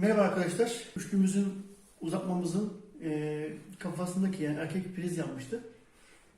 Merhaba arkadaşlar. Üçlümüzün uzatmamızın e, kafasındaki yani erkek priz yanmıştı.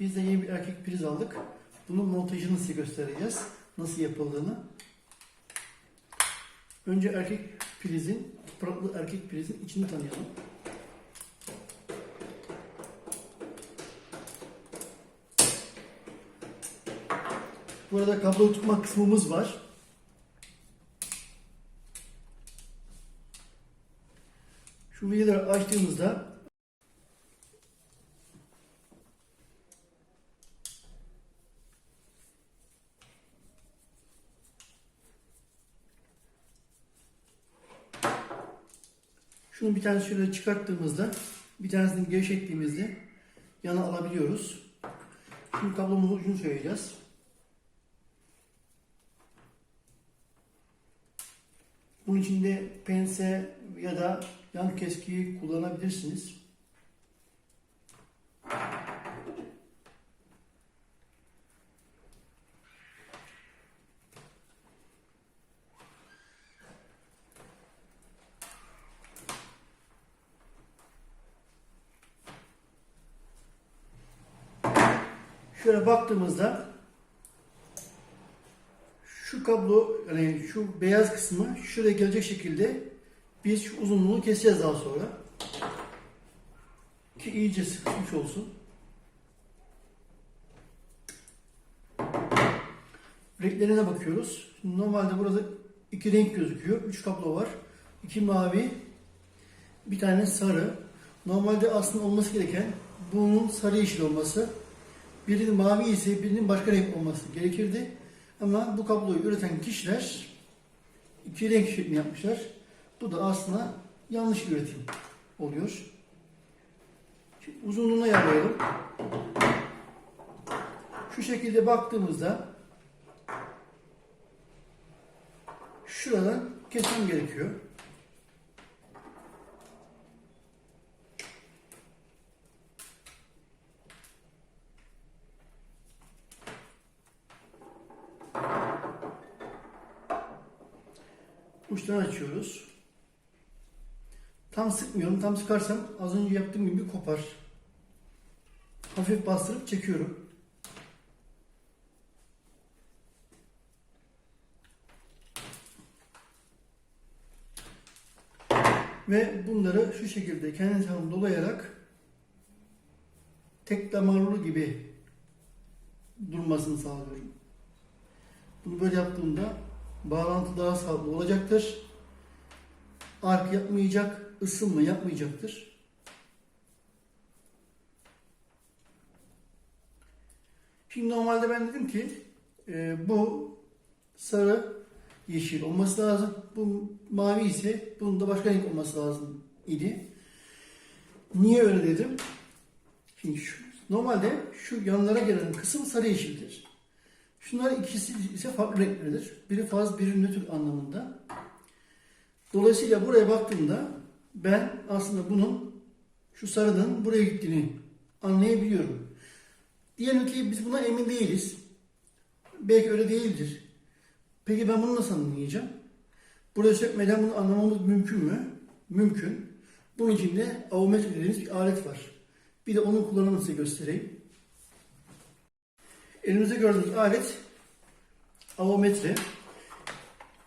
Biz de yeni bir erkek priz aldık. Bunun montajını size göstereceğiz. Nasıl yapıldığını. Önce erkek prizin, topraklı erkek prizin içini tanıyalım. Burada kablo tutma kısmımız var. Şu vidaları açtığımızda şunu bir tane şöyle çıkarttığımızda bir tanesini gevşettiğimizde yana alabiliyoruz. Şimdi kablomuzun ucunu söyleyeceğiz. Bunun içinde pense ya da yan keskiyi kullanabilirsiniz. Şöyle baktığımızda şu kablo yani şu beyaz kısmı şuraya gelecek şekilde biz şu uzunluğunu keseceğiz daha sonra. Ki iyice sıkışmış olsun. Renklerine bakıyoruz. Normalde burada iki renk gözüküyor. Üç kablo var. İki mavi, bir tane sarı. Normalde aslında olması gereken bunun sarı yeşil olması. Birinin mavi ise birinin başka renk olması gerekirdi. Ama bu kabloyu üreten kişiler iki renk şeklini yapmışlar. Bu da aslında yanlış üretim oluyor. Şimdi uzunluğuna ayarlayalım. Şu şekilde baktığımızda şuradan kesmem gerekiyor. Uçtan açıyoruz. Tam sıkmıyorum. Tam sıkarsam az önce yaptığım gibi kopar. Hafif bastırıp çekiyorum. Ve bunları şu şekilde kendi tarafım dolayarak tek damarlı gibi durmasını sağlıyorum. Bunu böyle yaptığımda bağlantı daha sağlıklı olacaktır. Ark yapmayacak, ısınma yapmayacaktır. Şimdi normalde ben dedim ki e, bu sarı yeşil olması lazım. Bu mavi ise bunun da başka renk olması lazım idi. Niye öyle dedim? Şimdi şu, normalde şu yanlara gelen kısım sarı yeşildir. Şunlar ikisi ise farklı renklerdir. Biri faz, biri nötr anlamında. Dolayısıyla buraya baktığımda ben aslında bunun şu sarının buraya gittiğini anlayabiliyorum. Diyelim ki biz buna emin değiliz. Belki öyle değildir. Peki ben bunu nasıl anlayacağım? Buraya sökmeden bunu anlamamız mümkün mü? Mümkün. Bunun için de avometre dediğimiz bir alet var. Bir de onun kullanımını size göstereyim. Elimizde gördüğünüz alet avometre.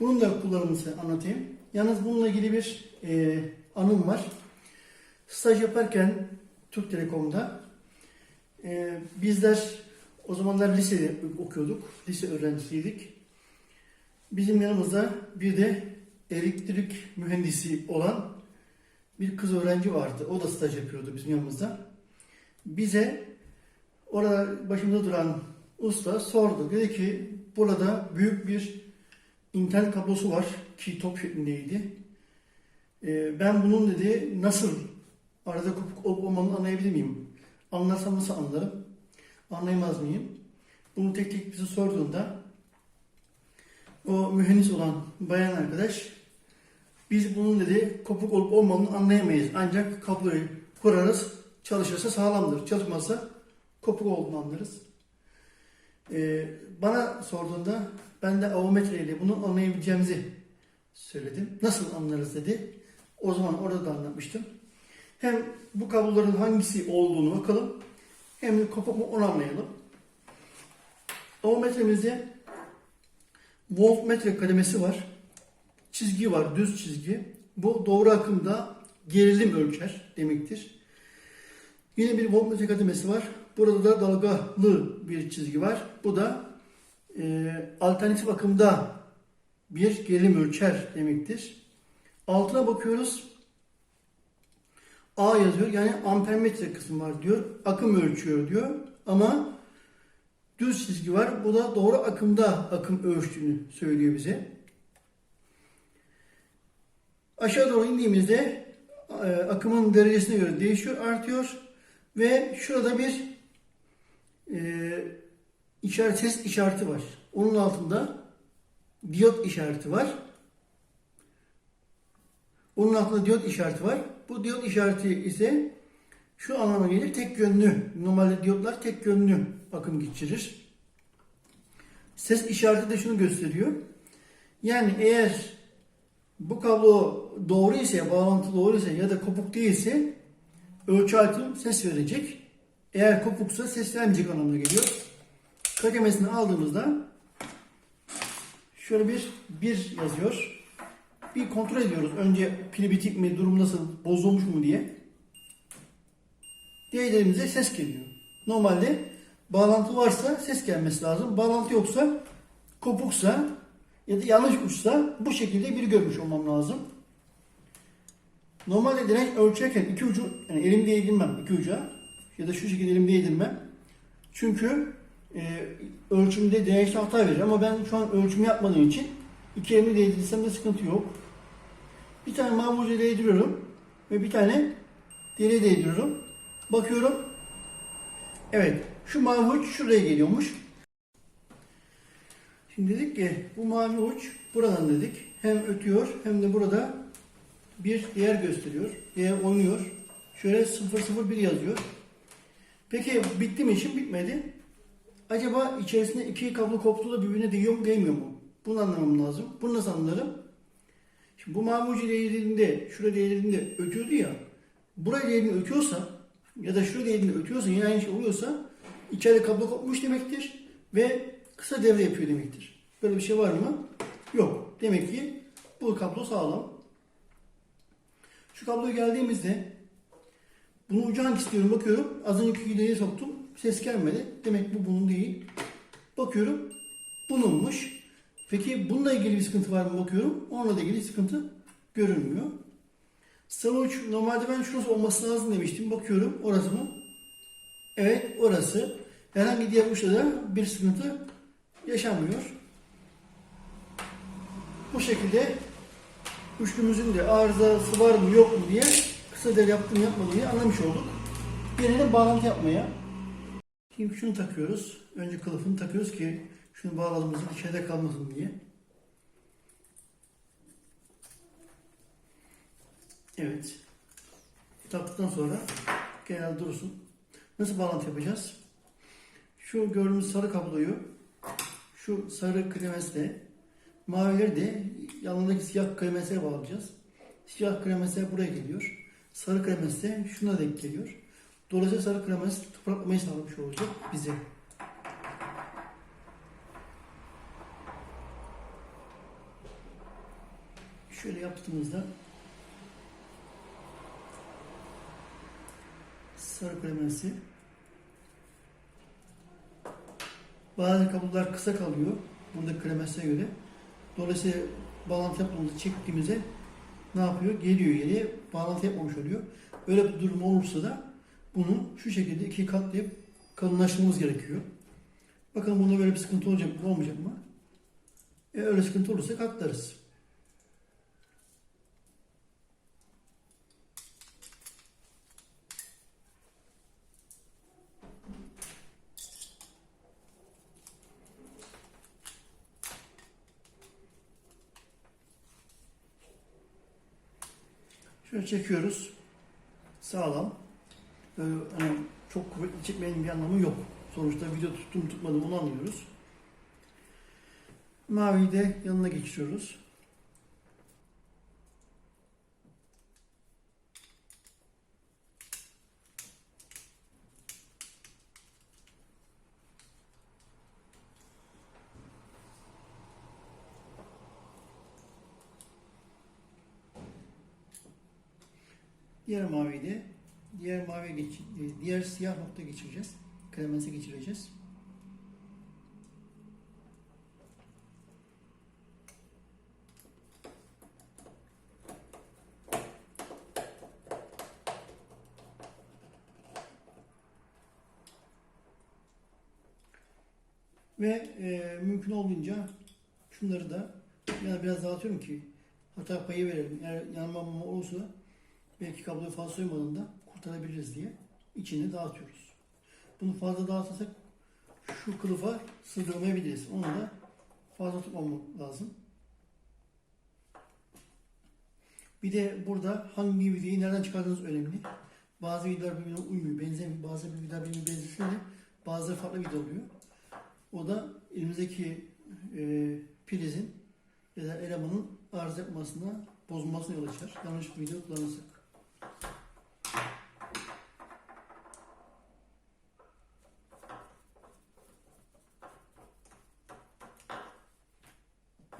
Bunun da kullanımını size anlatayım. Yalnız bununla ilgili bir e, anım var. Staj yaparken Türk Telekom'da e, bizler o zamanlar lisede okuyorduk. Lise öğrencisiydik. Bizim yanımızda bir de elektrik mühendisi olan bir kız öğrenci vardı. O da staj yapıyordu bizim yanımızda. Bize orada başımda duran usta sordu. Dedi ki burada büyük bir internet kablosu var ki top şeklindeydi. Ee, ben bunun dedi nasıl arada kopuk olup olmadığını anlayabilir miyim? Anlarsam nasıl anlarım? Anlayamaz mıyım? Bunu tek tek bize sorduğunda o mühendis olan bayan arkadaş biz bunun dedi kopuk olup olmadığını anlayamayız. Ancak kabloyu kurarız. Çalışırsa sağlamdır. Çalışmazsa kopuk olduğunu anlarız. Ee, bana sorduğunda ben de avometre ile bunu anlayabileceğimizi söyledim. Nasıl anlarız dedi. O zaman orada da anlatmıştım. Hem bu kabloların hangisi olduğunu bakalım. Hem de kopuk mu onu anlayalım. Avometremizde voltmetre kademesi var. Çizgi var, düz çizgi. Bu doğru akımda gerilim ölçer demektir. Yine bir voltmetre kademesi var. Burada da dalgalı bir çizgi var. Bu da e, alternatif akımda bir gerilim ölçer demektir. Altına bakıyoruz. A yazıyor. Yani ampermetre kısmı var diyor. Akım ölçüyor diyor. Ama düz çizgi var. Bu da doğru akımda akım ölçtüğünü söylüyor bize. Aşağı doğru indiğimizde e, akımın derecesine göre değişiyor, artıyor. Ve şurada bir e, işaret, ses işareti var. Onun altında diyot işareti var. Onun altında diyot işareti var. Bu diyot işareti ise şu anlama gelir tek yönlü. Normalde diyotlar tek yönlü akım geçirir. Ses işareti de şunu gösteriyor. Yani eğer bu kablo doğru ise, bağlantı doğru ise ya da kopuk değilse ölçü aleti ses verecek. Eğer kopuksa ses vermeyecek anlamına geliyor. Kademesini aldığımızda şöyle bir bir yazıyor. Bir kontrol ediyoruz. Önce pili bitik mi, durum nasıl, bozulmuş mu diye. Değerlerimize ses geliyor. Normalde bağlantı varsa ses gelmesi lazım. Bağlantı yoksa, kopuksa ya da yanlış uçsa bu şekilde bir görmüş olmam lazım. Normalde direnç ölçerken iki ucu, yani elim değdirmem iki uca ya da şu şekilde elim değdirmem. Çünkü e, ölçümde dirençte hata verir ama ben şu an ölçüm yapmadığım için iki elimi değdirsem de sıkıntı yok. Bir tane mavi ucu değdiriyorum ve bir tane deri değdiriyorum. Bakıyorum. Evet, şu mavi uç şuraya geliyormuş. Şimdi dedik ki bu mavi uç buradan dedik. Hem ötüyor hem de burada bir değer gösteriyor. Değer oynuyor. Şöyle 001 yazıyor. Peki bitti mi işim? Bitmedi. Acaba içerisinde iki kablo koptu da birbirine değiyor mu değmiyor mu? Bunu anlamam lazım. Bunu nasıl anlarım? Şimdi bu mavi ucu değerinde, şurada değerinde ötüyordu ya. Buraya değerinde ötüyorsa ya da şurada değerinde ötüyorsa yine aynı şey oluyorsa içeride kablo kopmuş demektir ve kısa devre yapıyor demektir. Böyle bir şey var mı? Yok. Demek ki bu kablo sağlam. Şu kabloya geldiğimizde bunu ucu hangisi diyorum bakıyorum. Az önceki vidayı soktum. Ses gelmedi. Demek bu bunun değil. Bakıyorum. Bununmuş. Peki bununla ilgili bir sıkıntı var mı bakıyorum. Onunla da ilgili sıkıntı görünmüyor. Sarı uç normalde ben şurası olması lazım demiştim. Bakıyorum orası mı? Evet orası. Herhangi diğer uçta da bir sıkıntı yaşanmıyor. Bu şekilde üçlümüzün de arızası var mı yok mu diye kısa devre yaptım diye anlamış olduk. Gelelim bağlantı yapmaya. Şimdi şunu takıyoruz. Önce kılıfını takıyoruz ki şunu bağladığımızda içeride kalmasın diye. Evet. Taktıktan sonra genel dursun. Nasıl bağlantı yapacağız? Şu gördüğümüz sarı kabloyu şu sarı kremesle mavileri de yanındaki siyah kremesle bağlayacağız. Siyah kremesle buraya geliyor. Sarı kremesle şuna denk geliyor. Dolayısıyla sarı kremes topraklamayı sağlamış olacak bize. Şöyle yaptığımızda sarı kremesi bazı kablolar kısa kalıyor. Burada kremesine göre. Dolayısıyla bağlantı yaptığımızda çektiğimizde ne yapıyor? Geliyor geriye bağlantı yapmamış oluyor. Öyle bir durum olursa da bunu şu şekilde iki katlayıp kalınlaştırmamız gerekiyor. Bakalım bunda böyle bir sıkıntı olacak mı olmayacak mı? E, öyle sıkıntı olursa katlarız. Şöyle çekiyoruz. Sağlam. Böyle hani çok kuvvetli çekmenin bir anlamı yok. Sonuçta video tuttum tutmadım onu anlıyoruz. Maviyi de yanına geçiriyoruz. Diğer maviyi de diğer maviye geç, e, diğer siyah nokta geçireceğiz. Klemense geçireceğiz. Ve e, mümkün olduğunca şunları da yani biraz dağıtıyorum ki hata payı verelim. Eğer yanma mama olursa belki kabloyu fazla soymadığında kurtarabiliriz diye içini dağıtıyoruz. Bunu fazla dağıtırsak şu kılıfa sığdırmayabiliriz. Onu da fazla tutmamız lazım. Bir de burada hangi videoyu nereden çıkardığınız önemli. Bazı videolar birbirine uymuyor, benzemiyor. Bazı videolar birbirine benzese de bazıları farklı video oluyor. O da elimizdeki e, prizin ya da elemanın arıza yapmasına, bozulmasına yol açar. Yanlış bir video kullanırsak.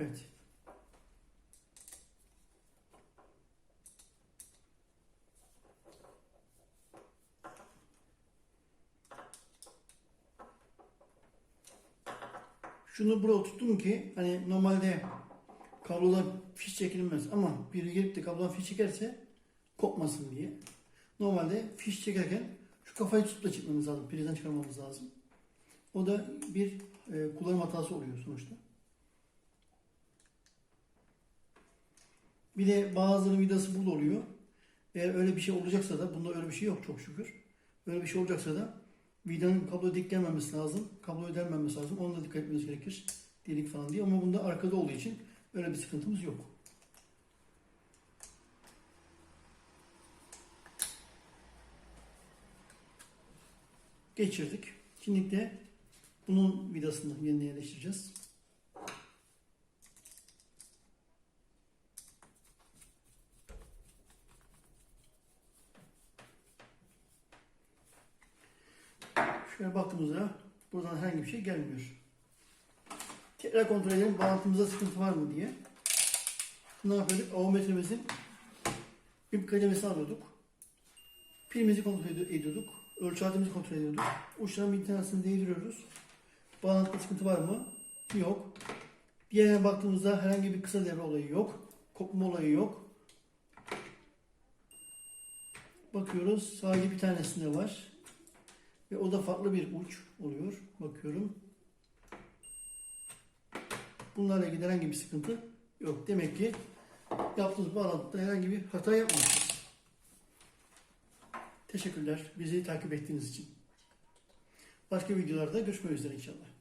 Evet. Şunu buraya tuttum ki hani normalde kablodan fiş çekilmez ama biri gelip de kablodan fiş çekerse kopmasın diye. Normalde fiş çekerken şu kafayı tutup da çekmemiz lazım. Prizden çıkarmamız lazım. O da bir e, kullanım hatası oluyor sonuçta. Bir de bazılarının vidası burada oluyor. Eğer öyle bir şey olacaksa da, bunda öyle bir şey yok çok şükür. Öyle bir şey olacaksa da vidanın kabloya dik gelmemesi lazım. Kabloya delmemesi lazım. Ona da dikkat etmeniz gerekir. Delik falan diye. Ama bunda arkada olduğu için öyle bir sıkıntımız yok. Geçirdik. Şimdi de bunun vidasını yerine yerleştireceğiz. Şöyle baktığımızda buradan herhangi bir şey gelmiyor. Tekrar kontrol edelim bağlantımızda sıkıntı var mı diye. Ne yapıyorduk? Avometremizin bir kademesini alıyorduk. Pilimizi kontrol ed- ediyorduk. Ölçü aletimizi kontrol ediyorduk. Uçların bir tanesini değdiriyoruz. Bağlantıda sıkıntı var mı? Yok. Diğerine baktığımızda herhangi bir kısa devre olayı yok. Kopma olayı yok. Bakıyoruz. Sadece bir tanesinde var. Ve o da farklı bir uç oluyor. Bakıyorum. Bunlarla ilgili herhangi bir sıkıntı yok. Demek ki yaptığımız bağlantıda herhangi bir hata yapmamışız. Teşekkürler bizi takip ettiğiniz için. Başka videolarda görüşmek üzere inşallah.